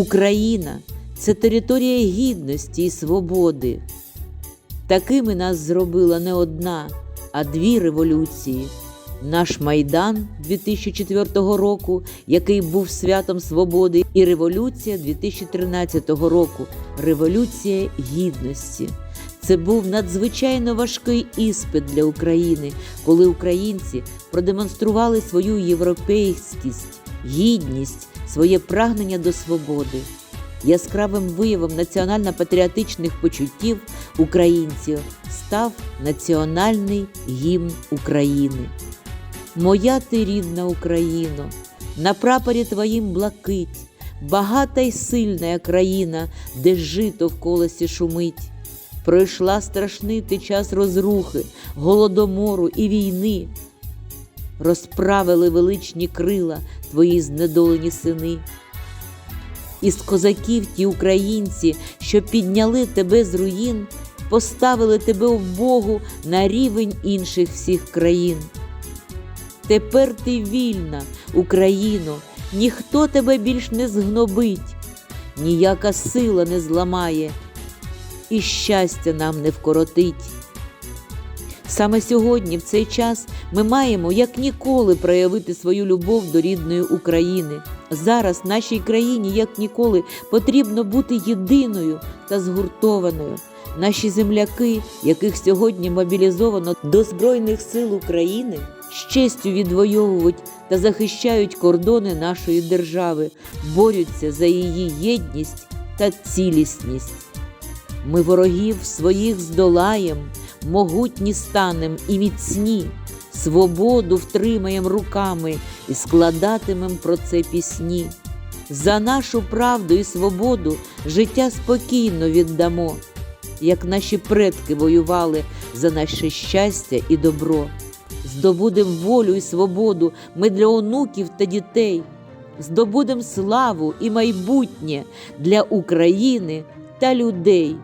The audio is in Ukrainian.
Україна це територія гідності і свободи. Такими нас зробила не одна, а дві революції. Наш Майдан 2004 року, який був святом свободи, і революція 2013 року революція гідності. Це був надзвичайно важкий іспит для України, коли українці продемонстрували свою європейськість, гідність, своє прагнення до свободи. Яскравим виявом національно-патріотичних почуттів українців став національний гімн України. Моя ти рідна Україно, на прапорі твоїм блакить, багата й сильна країна, де жито в колесі шумить. Пройшла страшний ти час розрухи, голодомору і війни. Розправили величні крила твої знедолені сини. Із козаків ті українці, що підняли тебе з руїн, поставили тебе в Богу на рівень інших всіх країн. Тепер ти вільна, Україно, ніхто тебе більш не згнобить, ніяка сила не зламає, і щастя нам не вкоротить. Саме сьогодні, в цей час, ми маємо як ніколи проявити свою любов до рідної України. Зараз нашій країні, як ніколи, потрібно бути єдиною та згуртованою. Наші земляки, яких сьогодні мобілізовано до Збройних сил України, з честю відвоюють та захищають кордони нашої держави, борються за її єдність та цілісність. Ми ворогів своїх здолаєм, могутні станем і міцні, свободу втримаєм руками і складатимем про це пісні. За нашу правду і свободу життя спокійно віддамо, як наші предки воювали за наше щастя і добро. Здобудем волю і свободу ми для онуків та дітей, здобудем славу і майбутнє для України та людей.